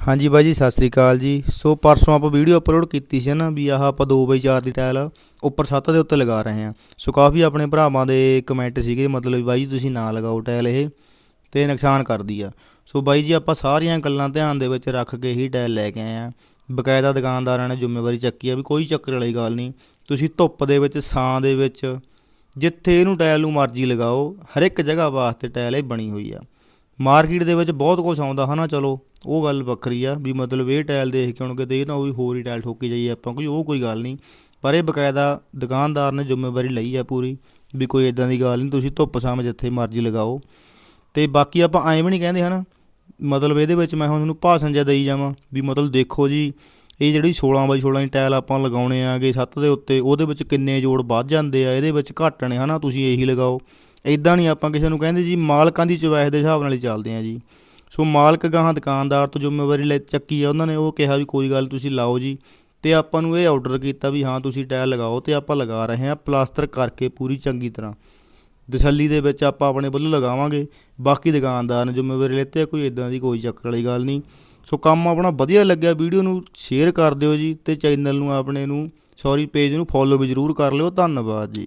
ਹਾਂਜੀ ਬਾਈ ਜੀ, ਸਤਿ ਸ੍ਰੀ ਅਕਾਲ ਜੀ। ਸੋ ਪਰਸੋਂ ਆਪਾਂ ਵੀਡੀਓ ਅਪਲੋਡ ਕੀਤੀ ਸੀ ਨਾ ਵੀ ਆਹ ਆਪਾਂ 2x4 ਦੀ ਟਾਇਲ ਉੱਪਰ ਛੱਤ ਦੇ ਉੱਤੇ ਲਗਾ ਰਹੇ ਹਾਂ। ਸੋ ਕਾਫੀ ਆਪਣੇ ਭਰਾਵਾਂ ਦੇ ਕਮੈਂਟ ਸੀਗੇ, ਮਤਲਬ ਵੀ ਬਾਈ ਜੀ ਤੁਸੀਂ ਨਾ ਲਗਾਓ ਟਾਇਲ ਇਹ ਤੇ ਨੁਕਸਾਨ ਕਰਦੀ ਆ। ਸੋ ਬਾਈ ਜੀ ਆਪਾਂ ਸਾਰੀਆਂ ਗੱਲਾਂ ਧਿਆਨ ਦੇ ਵਿੱਚ ਰੱਖ ਕੇ ਹੀ ਟਾਇਲ ਲੈ ਕੇ ਆਏ ਆ ਬਕਾਇਦਾ ਦੁਕਾਨਦਾਰਾਂ ਨੇ ਜ਼ਿੰਮੇਵਾਰੀ ਚੱਕੀ ਆ ਵੀ ਕੋਈ ਚੱਕਰ ਵਾਲੀ ਗੱਲ ਨਹੀਂ। ਤੁਸੀਂ ਧੁੱਪ ਦੇ ਵਿੱਚ ਛਾਂ ਦੇ ਵਿੱਚ, ਜਿੱਥੇ ਇਹਨੂੰ ਟਾਇਲ ਨੂੰ ਮਰਜ਼ੀ ਲਗਾਓ ਹਰ ਇੱਕ ਜਗ੍ਹਾ ਵਾਸਤੇ ਟਾਇਲ ਇਹ ਬਣੀ ਹੋਈ ਆ। ਮਾਰਕੀਟ ਦੇ ਵਿੱਚ ਬਹੁਤ ਕੁਝ ਆਉਂਦਾ, ਹਨਾ, ਚਲੋ, ਉਹ ਗੱਲ ਵੱਖਰੀ ਆ ਵੀ ਮਤਲਬ ਇਹ ਟਾਇਲ ਦੇਖ ਕੇ ਹੁਣ ਕਿਤੇ ਇਹ ਨਾ ਉਹ ਵੀ ਹੋਰ ਹੀ ਟਾਇਲ ਠੋਕੀ ਜਾਈਏ ਆਪਾਂ, ਕੋਈ ਉਹ ਕੋਈ ਗੱਲ ਨਹੀਂ। ਪਰ ਇਹ ਬਕਾਇਦਾ ਦੁਕਾਨਦਾਰ ਨੇ ਜ਼ਿੰਮੇਵਾਰੀ ਲਈ ਆ ਪੂਰੀ ਵੀ ਕੋਈ ਇਦਾਂ ਦੀ ਗੱਲ ਨਹੀਂ, ਤੁਸੀਂ ਧੁੱਪ ਛਾਂ ਜਿੱਥੇ ਮਰਜ਼ੀ ਲਗਾਓ। ਤੇ ਬਾਕੀ ਆਪਾਂ ਐਂ ਵੀ ਨਹੀਂ ਕਹਿੰਦੇ, ਹਨਾ, ਮਤਲਬ ਇਹਦੇ ਵਿੱਚ ਮੈਂ ਹੁਣ ਤੁਹਾਨੂੰ ਭਾਸ਼ਣ ਜਿਹਾ ਦੇਈ ਜਾਵਾਂ ਵੀ ਮਤਲਬ ਦੇਖੋ ਜੀ, ਇਹ ਜਿਹੜੀ 16 ਬਾਈ 16 ਦੀ ਟਾਇਲ ਆਪਾਂ ਲਗਾਉਣੇ ਆਗੇ ਛੱਤ ਦੇ ਉੱਤੇ, ਉਹਦੇ ਵਿੱਚ ਕਿੰਨੇ ਜੋੜ ਵੱਧ ਜਾਂਦੇ ਆ, ਇਹਦੇ ਵਿੱਚ ਘੱਟ ਨੇ, ਹਨਾ, ਤੁਸੀਂ ਇਹੀ ਲਗਾਓ। ਇਦਾਂ ਨਹੀਂ ਆਪਾਂ ਕਿਸੇ ਨੂੰ ਕਹਿੰਦੇ ਜੀ, ਮਾਲਕਾਂ ਦੀ ਚੁਆਇਸ ਦੇ ਹਿਸਾਬ ਨਾਲ ਹੀ ਚੱਲਦੇ ਆ ਜੀ। ਸੋ ਮਾਲਕ ਗਾਹਾਂ ਦੁਕਾਨਦਾਰ ਤੋਂ ਜ਼ਿੰਮੇਵਾਰੀ ਲੈ ਚੱਕੀ ਆ, ਉਹਨਾਂ ਨੇ ਉਹ ਕਿਹਾ ਵੀ ਕੋਈ ਗੱਲ ਤੁਸੀਂ ਲਾਓ ਜੀ। ਤੇ ਆਪਾਂ ਨੂੰ ਇਹ ਆਰਡਰ ਕੀਤਾ ਵੀ ਹਾਂ, ਤੁਸੀਂ ਟਾਇਲ ਲਗਾਓ ਤੇ ਆਪਾਂ ਲਗਾ ਰਹੇ ਹਾਂ ਪਲਾਸਟਰ ਕਰਕੇ ਪੂਰੀ ਚੰਗੀ ਤਰ੍ਹਾਂ। ਤਸੱਲੀ ਦੇ ਵਿੱਚ ਆਪਾਂ ਆਪਣੇ ਵੱਲੋਂ ਲਗਾਵਾਂਗੇ, ਬਾਕੀ ਦੁਕਾਨਦਾਰ ਨੇ ਜ਼ਿੰਮੇਵਾਰੀ ਲੈਤੇ ਕੋਈ ਇਦਾਂ ਦੀ ਕੋਈ ਚੱਕਰ ਵਾਲੀ ਗੱਲ ਨਹੀਂ। ਸੋ ਕੰਮ ਆਪਣਾ ਵਧੀਆ ਲੱਗਿਆ, ਵੀਡੀਓ ਨੂੰ ਸ਼ੇਅਰ ਕਰ ਦਿਓ ਜੀ ਤੇ ਚੈਨਲ ਨੂੰ ਆਪਣੇ ਨੂੰ ਸੌਰੀ ਪੇਜ ਨੂੰ ਫੋਲੋ ਵੀ ਜ਼ਰੂਰ ਕਰ ਲਿਓ, ਧੰਨਵਾਦ ਜੀ।